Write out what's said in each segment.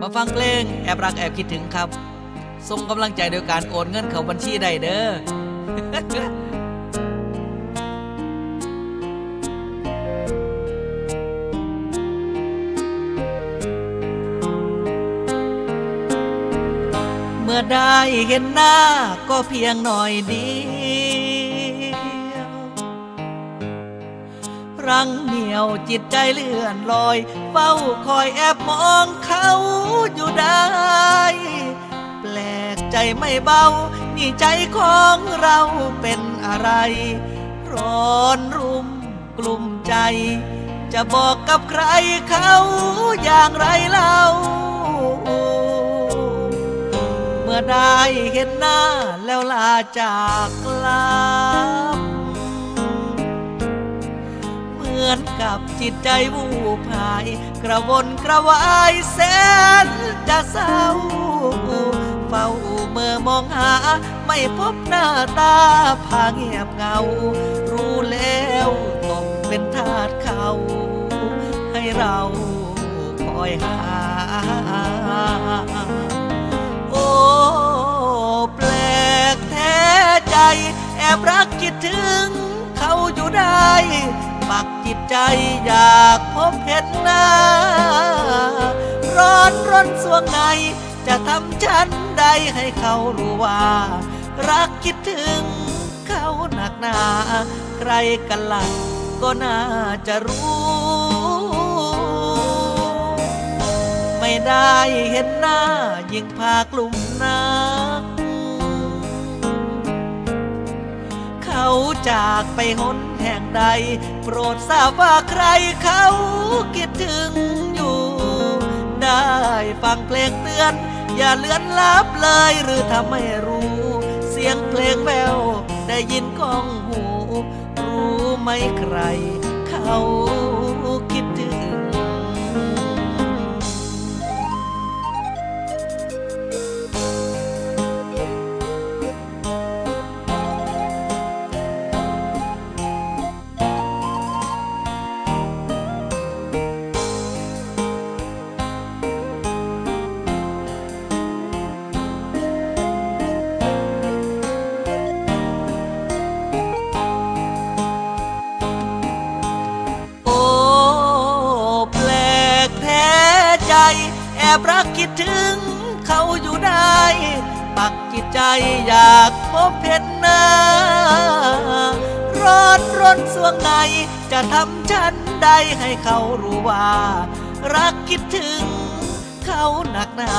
มาฟังเพลงแอบรักแอบคิดถึงครับ ส่งกำลังใจโดยการโอนเงินเข้าบัญชีได้เด้อเมื่อได้เห็นหน้าก็เพียงหน่อยเดี รังเหนียวจิตใจเลื่อนลอย เฝ้าคอยแอบมองเขาอยู่ได้ แปลกใจไม่เบา นี่ใจของเราเป็นอะไร ร้อนรุมกลุ่มใจ จะบอกกับใครเขาอย่างไรเล่า เมื่อได้เห็นหน้าแล้วลาจากลับ อนกับจิตใจวูบหาย กระวนกระวายแสนจะเศร้า เฝ้าเมื่อมองหา ไม่พบหน้าตาพาเงียบเงา รู้แล้วต้องเป็นทาสเขา ให้เราคอยหา โอ้แปลกแท้ใจ แอบรักคิดถึง ปักจิตใจอยากพบเห็นหน้า ร้อนร้นสวงในจะทำฉันใดให้เขารู้ว่า รักคิดถึงเขาหนักหนา ใครกันล่ะก็น่าจะรู้ ไม่ได้เห็นหน้ายิ่งพากลุ่มนัก เขาจากไปหนแห่งใด โปรดทราบว่าใครเขาคิดถึงอยู่ ได้ฟังเพลงเตือน อย่าเลือนลับเลยหรือทำไม่รู้ เสียงเพลงแววได้ยินก้องหู รู้ไหมใครเขา แอบรักคิดถึงเขาอยู่ได้ ปักจิตใจอยากพบเห็นหน้า ร้อนร้นสวงในจะทำฉันใดให้เขารู้ว่า รักคิดถึง เขาหนักหนา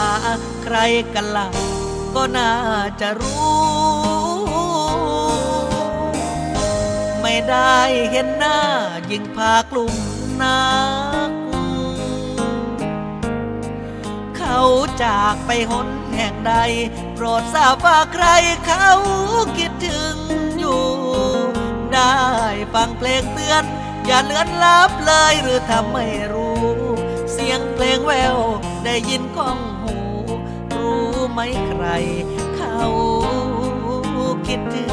ใครกันล่ะก็น่าจะรู้ ไม่ได้เห็นหน้ายิ่งพากลุ่มนัก เขาจากไปหนแห่งใด โปรดทราบว่าใครเขาคิดถึงอยู่ ได้ฟังเพลงเตือน อย่าเลือนลับเลยหรือทำไม่รู้ เสียงเพลงแววได้ยินก้องหู รู้ไหมใครเขาคิดถึง